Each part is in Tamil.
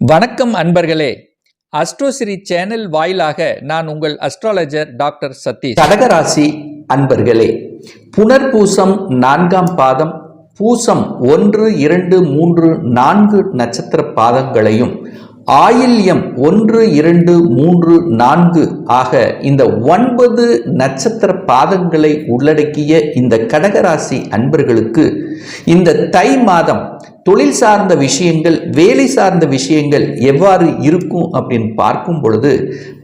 வணக்கம் அன்பர்களே. அஸ்ட்ரோசிரி சேனல் வாயிலாக நான் உங்கள் அஸ்ட்ராலஜர் டாக்டர் சதீஷ். கடகராசி அன்பர்களே புனர்பூசம் நான்காம் பாதம் பூசம் ஒன்று இரண்டு மூன்று நான்கு நட்சத்திர பாதங்களையும் ஆயில்யம் ஒன்று இரண்டு மூன்று நான்கு ஆக இந்த ஒன்பது நட்சத்திர பாதங்களை உள்ளடக்கிய இந்த கடகராசி அன்பர்களுக்கு இந்த தை மாதம் தொழில் சார்ந்த விஷயங்கள் வேலை சார்ந்த விஷயங்கள் எவ்வாறு இருக்கும் அப்படின்னு பார்க்கும் பொழுது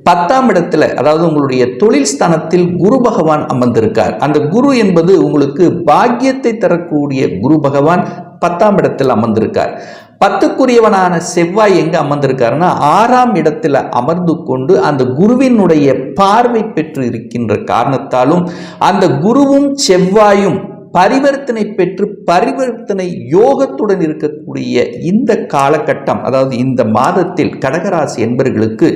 பத்தாம் இடத்துல அதாவது உங்களுடைய தொழில் ஸ்தானத்தில் குரு பகவான் அமர்ந்திருக்கார். அந்த குரு என்பது உங்களுக்கு பாக்கியத்தை தரக்கூடிய குரு பகவான் பத்தாம் இடத்தில் அமர்ந்திருக்கார். பத்துக்குரியவனான செவ்வாய் எங்க அமர்ந்திருக்காருன்னா ஆறாம் இடத்துல அமர்ந்து கொண்டு அந்த குருவினுடைய பார்வை பெற்று இருக்கின்ற காரணத்தாலும் அந்த குருவும் செவ்வாயும் பரிவர்த்தனை பெற்று பரிவர்த்தனை யோகத்துடன் இருக்கக்கூடிய இந்த காலகட்டம் அதாவது இந்த மாதத்தில் கடகராசி என்பவர்களுக்கு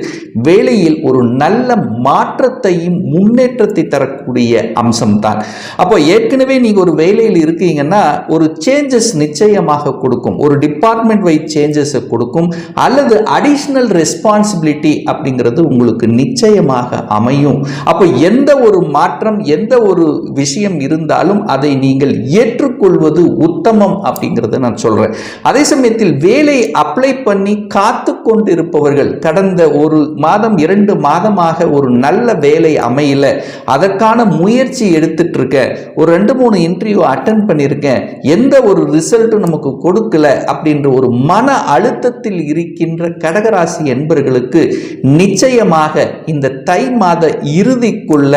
வேலையில் ஒரு நல்ல மாற்றத்தையும் முன்னேற்றத்தை தரக்கூடிய அம்சம்தான். அப்போ ஏற்கனவே நீங்கள் ஒரு வேலையில் இருக்கீங்கன்னா ஒரு சேஞ்சஸ் நிச்சயமாக கொடுக்கும். ஒரு டிபார்ட்மெண்ட் வைஸ் சேஞ்சஸை கொடுக்கும். அல்லது அடிஷ்னல் ரெஸ்பான்சிபிலிட்டி அப்படிங்கிறது உங்களுக்கு நிச்சயமாக அமையும். அப்போ எந்த ஒரு மாற்றம் எந்த ஒரு விஷயம் இருந்தாலும் அதை நீங்கள் ஏற்றுக்கொள்வது உத்தமம் அப்படிங்கிறத நான் சொல்றேன். அதே சமயத்தில் வேலை அப்ளை பண்ணி காத்து கொண்டிருப்பவர்கள் கடந்த ஒரு மாதம் இரண்டு மாதமாக ஒரு நல்ல வேலை அமையல. அதற்கான முயற்சி எடுத்துட்டு இருக்கேன் ஒரு ரெண்டு மூணு இன்டர்வியூ அட்டன் பண்ணியிருக்கேன் எந்த ஒரு ரிசல்ட்டும் நமக்கு கொடுக்கல அப்படின்ற ஒரு மன அழுத்தத்தில் இருக்கின்ற கடகராசி என்பர்களுக்கு நிச்சயமாக இந்த தை மாத இறுதிக்குள்ள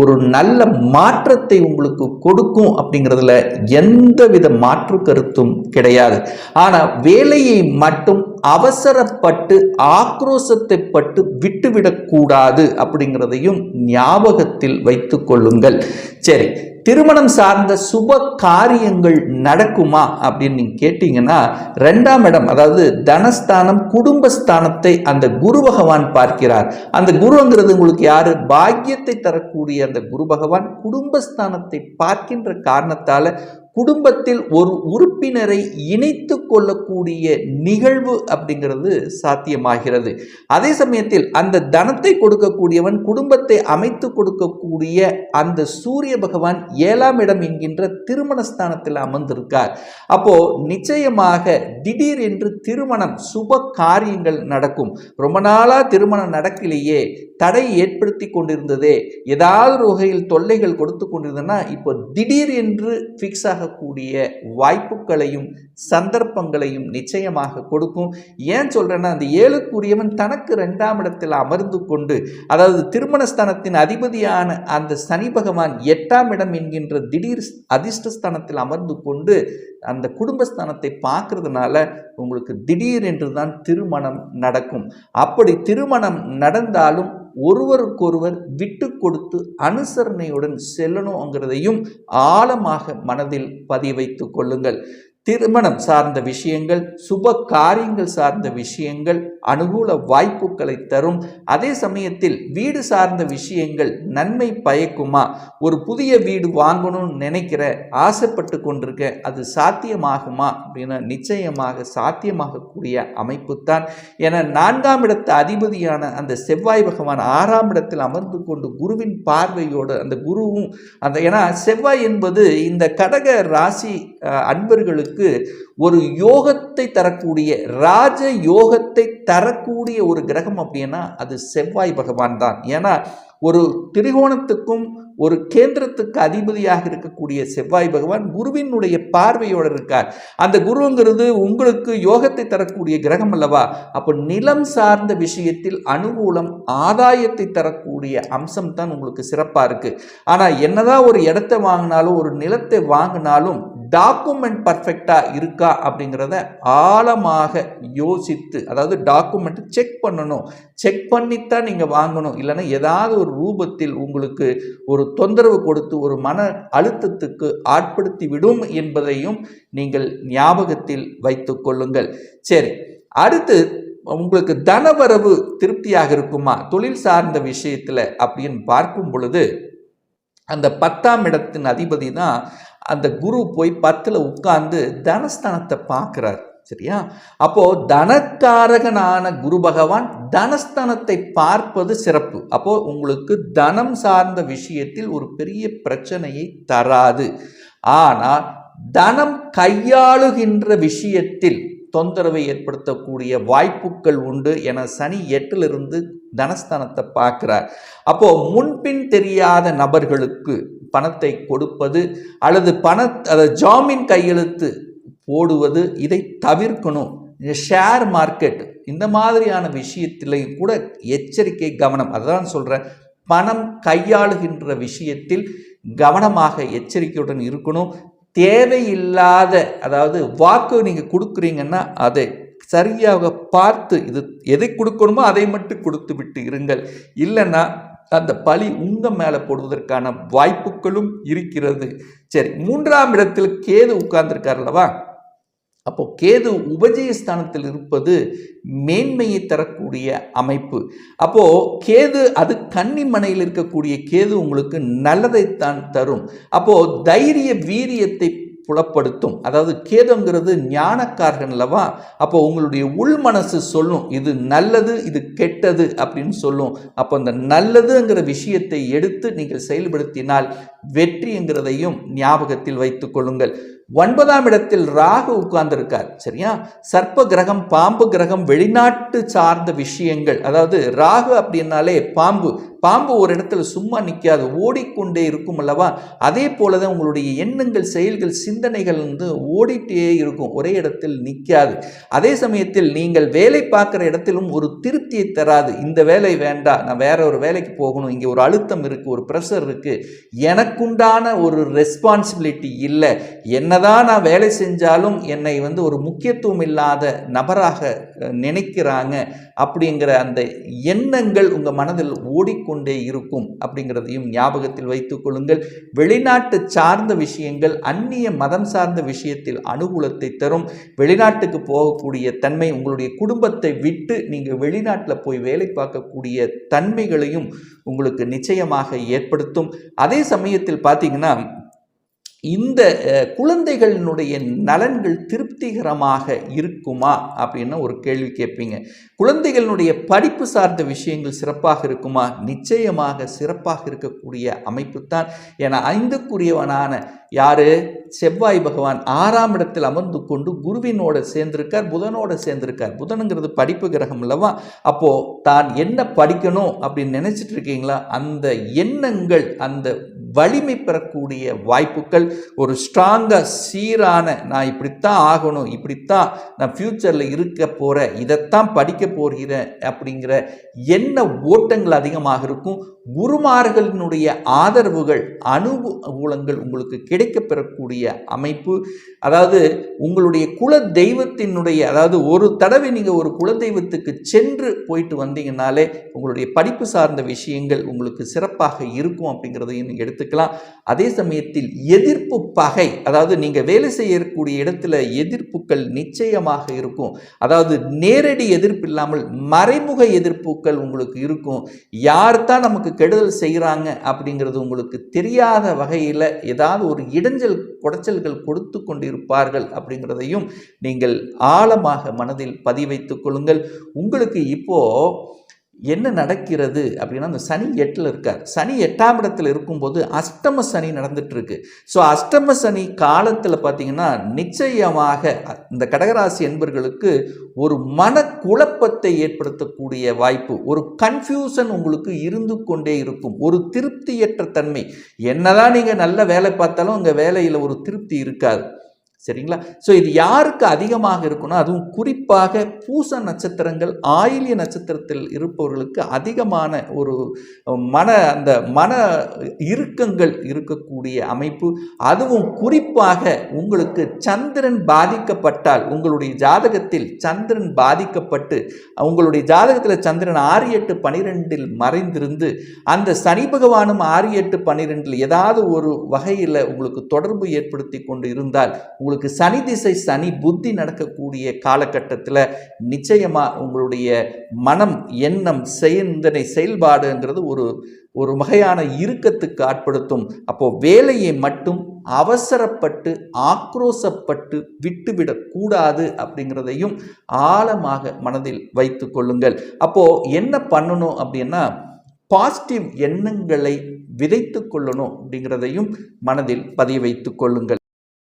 ஒரு நல்ல மாற்றத்தை உங்களுக்கு கொடுக்கும் அப்படிங்கிறதுல எந்தவித மாற்று கருத்தும் கிடையாது. ஆனால் வேலையை மட்டும் அவசரப்பட்டு ஆக்ரோசத்தை பட்டு விட்டுவிடக்கூடாது அப்படிங்கிறதையும் ஞாபகத்தில் வைத்து கொள்ளுங்கள். சரி திருமணம் சார்ந்த சுப காரியங்கள் நடக்குமா அப்படின்னு நீங்கள் கேட்டீங்கன்னா ரெண்டாம் இடம் அதாவது தனஸ்தானம் குடும்பஸ்தானத்தை அந்த குரு பகவான் பார்க்கிறார். அந்த குருங்கிறது உங்களுக்கு யார்? பாக்கியத்தை தரக்கூடிய அந்த குரு பகவான் குடும்பஸ்தானத்தை பார்க்கின்ற காரணத்தால் குடும்பத்தில் ஒரு உறுப்பினரை இணைத்து கொள்ளக்கூடிய நிகழ்வு அப்படிங்கிறது சாத்தியமாகிறது. அதே சமயத்தில் அந்த தனத்தை கொடுக்கக்கூடியவன் குடும்பத்தை அமைத்து கொடுக்கக்கூடிய அந்த சூரிய பகவான் ஏழாம் இடம் என்கின்ற திருமணஸ்தானத்தில் அமர்ந்திருக்கார். அப்போ நிச்சயமாக திடீர் என்று திருமணம் சுப காரியங்கள் நடக்கும். ரொம்ப நாளா திருமணம் நடக்கலையே தடை ஏற்படுத்தி கொண்டிருந்ததே ஏதாவது வகையில் தொல்லைகள் கொடுத்து கொண்டிருந்ததுன்னா இப்போ திடீர் என்று ஃபிக்ஸ் ஆக உண்டாகக்கூடிய வாய்ப்புகளையும் சந்தர்ப்பங்களையும் நிச்சயமாக கொடுக்கும். ஏன் சொல்கிறேன்னா அந்த ஏழுக்குரியவன் தனக்கு ரெண்டாம் இடத்தில் அமர்ந்து கொண்டு அதாவது திருமணஸ்தானத்தின் அதிபதியான அந்த சனி பகவான் எட்டாம் இடம் என்கின்ற திடீர் அதிர்ஷ்டஸ்தானத்தில் அமர்ந்து கொண்டு அந்த குடும்பஸ்தானத்தை பார்க்கறதுனால உங்களுக்கு திடீர் என்று தான் திருமணம் நடக்கும். அப்படி திருமணம் நடந்தாலும் ஒருவருக்கொருவர் விட்டு கொடுத்து அனுசரணையுடன் செல்லணுங்கிறதையும் ஆழமாக மனதில் பதிவைத்து கொள்ளுங்கள். திருமணம் சார்ந்த விஷயங்கள் சுப காரியங்கள் சார்ந்த விஷயங்கள் அனுகூல வாய்ப்புகளை தரும். அதே சமயத்தில் வீடு சார்ந்த விஷயங்கள் நன்மை பயக்குமா? ஒரு புதிய வீடு வாங்கணும்னு நினைக்கிற ஆசைப்பட்டு கொண்டிருக்க அது சாத்தியமாகுமா? அப்படின்னா நிச்சயமாக சாத்தியமாகக்கூடிய அமைப்பு தான் என நான்காம் இடத்து அதிபதியான அந்த செவ்வாய் பகவான் ஆறாம் இடத்தில் அமர்ந்து கொண்டு குருவின் பார்வையோடு அந்த குருவும் அந்த ஏன்னா செவ்வாய் என்பது இந்த கடக ராசி அன்பர்களுக்கு ஒரு யோகத்தை தரக்கூடிய ராஜ யோகத்தை தரக்கூடிய ஒரு கிரகம் அப்படின்னா அது செவ்வாய் பகவான் தான். ஏன்னா ஒரு திரிகோணத்துக்கும் ஒரு கேந்திரத்துக்கு அதிபதியாக இருக்கக்கூடிய செவ்வாய் பகவான் குருவினுடைய பார்வையோடு இருக்கார். அந்த குருங்கிறது உங்களுக்கு யோகத்தை தரக்கூடிய கிரகம் அல்லவா? அப்போ நிலம் சார்ந்த விஷயத்தில் அனுகூலம் ஆதாயத்தை தரக்கூடிய அம்சம் தான் உங்களுக்கு சிறப்பாக இருக்குது ஆனால் என்னதான் ஒரு இடத்தை வாங்கினாலும் ஒரு நிலத்தை வாங்கினாலும் டாக்குமெண்ட் பர்ஃபெக்டாக இருக்கா அப்படிங்கிறத ஆழமாக யோசித்து அதாவது டாக்குமெண்ட் செக் பண்ணணும். செக் பண்ணித்தான் நீங்கள் வாங்கணும். இல்லைன்னா ஏதாவது ஒரு ரூபத்தில் உங்களுக்கு ஒரு தொந்தரவு கொடுத்து ஒரு மன அழுத்தத்துக்கு ஆட்படுத்தி விடும் என்பதையும் நீங்கள் ஞாபகத்தில் வைத்து கொள்ளுங்கள். சரி அடுத்து உங்களுக்கு தனவரவு திருப்தியாக இருக்குமா? தொழில் சார்ந்த விஷயத்தில் அப்படின்னு பார்க்கும் பொழுது அந்த பத்தாம் இடத்தின் அதிபதி தான் அந்த குரு போய் பத்தில் உட்கார்ந்து தனஸ்தானத்தை பார்க்குறார் சரியா? அப்போ தனக்காரகனான குரு பகவான் தனஸ்தானத்தை பார்ப்பது சிறப்பு. அப்போ உங்களுக்கு தனம் சார்ந்த விஷயத்தில் ஒரு பெரிய பிரச்சனையை தராது. ஆனால் தனம் கையாளுகின்ற விஷயத்தில் தொந்தரவை ஏற்படுத்தக்கூடிய வாய்ப்புகள் உண்டு என சனி எட்டிலிருந்து தனஸ்தானத்தை பார்க்கிறார். அப்போ முன்பின் தெரியாத நபர்களுக்கு பணத்தை கொடுப்பது அல்லது பண அதை ஜாமீன் கையெழுத்து போடுவது இதை தவிர்க்கணும். இந்த ஷேர் மார்க்கெட் இந்த மாதிரியான விஷயத்திலையும் கூட எச்சரிக்கை கவனம். அதான் சொல்கிறேன் பணம் கையாளுகின்ற விஷயத்தில் கவனமாக எச்சரிக்கையுடன் இருக்கணும். தேவையில்லாத அதாவது வாக்கு நீங்கள் கொடுக்குறீங்கன்னா அதை சரியாக பார்த்து இது எதை கொடுக்கணுமோ அதை மட்டும் கொடுத்து விட்டு இருங்கள். இல்லைன்னா அந்த பழி உங்கள் மேலே போடுவதற்கான வாய்ப்புகளும் இருக்கிறது. சரி மூன்றாம் இடத்தில் கேது உட்கார்ந்துருக்கார் அல்லவா? அப்போ கேது உபஜயஸ்தானத்தில் இருப்பது மேன்மையை தரக்கூடிய அமைப்பு. அப்போ கேது அது கன்னிமனையில் இருக்கக்கூடிய கேது உங்களுக்கு நல்லதைத்தான் தரும். அப்போ தைரிய வீரியத்தை புலப்படுத்தும். அதாவது கேதுங்கிறது ஞானக்காரகன் அல்லவா? அப்போ உங்களுடைய உள் மனசு சொல்லும் இது நல்லது இது கெட்டது அப்படின்னு சொல்லும். அப்போ அந்த நல்லதுங்கிற விஷயத்தை எடுத்து நீங்கள் செயல்படுத்தினால் வெற்றிங்கிறதையும் ஞாபகத்தில் வைத்துக் கொள்ளுங்கள். ஒன்பதாம் இடத்தில் ராகு உட்கார்ந்திருக்கார் சரியா? சர்ப்ப கிரகம் பாம்பு கிரகம் வெளிநாட்டு சார்ந்த விஷயங்கள். அதாவது ராகு அப்படின்னாலே பாம்பு. பாம்பு ஒரு இடத்துல சும்மா நிற்காது ஓடிக்கொண்டே இருக்கும் அல்லவா? அதே போல தான் உங்களுடைய எண்ணங்கள் செயல்கள் சிந்தனைகள் வந்து ஓடிட்டே இருக்கும். ஒரே இடத்தில் நிற்காது அதே சமயத்தில் நீங்கள் வேலை பார்க்குற இடத்திலும் ஒரு திருப்தியை தராது. இந்த வேலை வேண்டாம் நான் வேற ஒரு வேலைக்கு போகணும் இங்கே ஒரு அழுத்தம் இருக்குது ஒரு ப்ரெஷர் இருக்குது எனக்குண்டான ஒரு ரெஸ்பான்சிபிலிட்டி இல்லை. என்னதான் நான் வேலை செஞ்சாலும் என்னை வந்து ஒரு முக்கியத்துவம் இல்லாத நபராக நினைக்கிறாங்க. அப்படிங்கிற அந்த எண்ணங்கள் உங்கள் மனதில் ஓடிக்கொண்டே இருக்கும் அப்படிங்கிறதையும் ஞாபகத்தில் வைத்துக் கொள்ளுங்கள். வெளிநாட்டு சார்ந்த விஷயங்கள் அந்நிய மதம் சார்ந்த விஷயத்தில் அனுகூலத்தை தரும். வெளிநாட்டுக்கு போகக்கூடிய தன்மை உங்களுடைய குடும்பத்தை விட்டு நீங்கள் வெளிநாட்டில் போய் வேலை பார்க்கக்கூடிய தன்மைகளையும் உங்களுக்கு நிச்சயமாக ஏற்படுத்தும். அதே சமயத்தில் பார்த்தீங்கன்னா இந்த குழந்தைகளினுடைய நலன்கள் திருப்திகரமாக இருக்குமா அப்படின்னு ஒரு கேள்வி கேட்பீங்க. குழந்தைகளினுடைய படிப்பு சார்ந்த விஷயங்கள் சிறப்பாக இருக்குமா? நிச்சயமாக சிறப்பாக இருக்கக்கூடிய அமைப்பு தான் என ஐந்துக்குரியவனான யாரு? செவ்வாய் பகவான் ஆறாம் இடத்தில் அமர்ந்து கொண்டு குருவினோட சேர்ந்திருக்கார் புதனோட சேர்ந்திருக்கார். புதனுங்கிறது படிப்பு கிரகம் இல்லவா அப்போ தான் என்ன படிக்கணும் அப்படின்னு நினைச்சிட்டு இருக்கீங்களா? அந்த எண்ணங்கள் அந்த வலிமை பெறக்கூடிய வாய்ப்புகள் ஒரு ஸ்ட்ராங்காக சீரான நான் இப்படித்தான் ஆகணும் இப்படித்தான் நான் ஃப்யூச்சரில் இருக்க போகிறேன் இதைத்தான் படிக்க போகிறேன் அப்படிங்கிற என்ன ஓட்டங்கள் அதிகமாக இருக்கும். குருமார்களினுடைய ஆதரவுகள் அனுகூலங்கள் உங்களுக்கு கிடைக்கப்பெறக்கூடிய அமைப்பு. அதாவது உங்களுடைய குல தெய்வத்தினுடைய அதாவது ஒரு தடவை நீங்கள் ஒரு குல தெய்வத்துக்கு சென்று போயிட்டு வந்தீங்கனாலே உங்களுடைய படிப்பு சார்ந்த விஷயங்கள் உங்களுக்கு சிறப்பாக இருக்கும் அப்படிங்கிறதையும் நீங்கள் எடுத்துக்கலாம். அதே சமயத்தில் எதிர்ப்பு பகை அதாவது நீங்கள் வேலை செய்யக்கூடிய இடத்துல எதிர்ப்புகள் நிச்சயமாக இருக்கும். அதாவது நேரடி எதிர்ப்பு இல்லாமல் மறைமுக எதிர்ப்புகள் உங்களுக்கு இருக்கும். யார் தான் நமக்கு கெடுதல் செய்கிறாங்க அப்படிங்கிறது உங்களுக்கு தெரியாத வகையில் ஏதாவது ஒரு இடைஞ்சல் குடைச்சல்கள் கொடுத்து கொண்டிருப்பார்கள் அப்படிங்கிறதையும் நீங்கள் ஆழமாக மனதில் பதிவைத்துக் கொள்ளுங்கள். உங்களுக்கு இப்போது என்ன நடக்கிறது அப்படின்னா அந்த சனி எட்டில் இருக்கார். சனி எட்டாம் இடத்துல இருக்கும்போது அஷ்டம சனி நடந்துட்டு ஸோ அஷ்டம சனி காலத்தில் பார்த்தீங்கன்னா நிச்சயமாக இந்த கடகராசி என்பர்களுக்கு ஒரு மன குழப்பத்தை ஏற்படுத்தக்கூடிய வாய்ப்பு ஒரு கன்ஃபியூஷன் உங்களுக்கு இருந்து கொண்டே இருக்கும் ஒரு திருப்தியற்ற தன்மை. என்னதான் நீங்கள் நல்ல வேலை பார்த்தாலும் உங்கள் வேலையில் ஒரு திருப்தி இருக்காது. சரிங்களா? ஸோ இது யாருக்கு அதிகமாக இருக்குன்னா அதுவும் குறிப்பாக பூச நட்சத்திரங்கள் ஆயிலிய நட்சத்திரத்தில் இருப்பவர்களுக்கு அதிகமான ஒரு மன அந்த மன இறுக்கங்கள் இருக்கக்கூடிய அமைப்பு. அதுவும் குறிப்பாக உங்களுக்கு சந்திரன் பாதிக்கப்பட்டால் உங்களுடைய ஜாதகத்தில் சந்திரன் பாதிக்கப்பட்டு உங்களுடைய ஜாதகத்தில் சந்திரன் ஆறு எட்டு பனிரெண்டில் மறைந்திருந்து அந்த சனி பகவானும் ஆறு எட்டு பனிரெண்டில் ஏதாவது ஒரு வகையில் உங்களுக்கு தொடர்பு ஏற்படுத்தி கொண்டு இருந்தால் உங்களுக்கு உங்களுக்கு சனி திசை சனி புத்தி நடக்கக்கூடிய காலகட்டத்தில் நிச்சயமாக உங்களுடைய மனம் எண்ணம் சிந்தனை செயல்பாடுங்கிறது ஒரு ஒரு வகையான இறுக்கத்துக்கு ஆட்படுத்தும். அப்போ வேலையை மட்டும் அவசரப்பட்டு ஆக்ரோசப்பட்டு விட்டுவிடக்கூடாது அப்படிங்கிறதையும் ஆழமாக மனதில் வைத்து கொள்ளுங்கள். அப்போது என்ன பண்ணணும் அப்படின்னா பாசிட்டிவ் எண்ணங்களை விதைத்து கொள்ளணும் அப்படிங்கிறதையும் மனதில் பதிய வைத்து கொள்ளுங்கள்.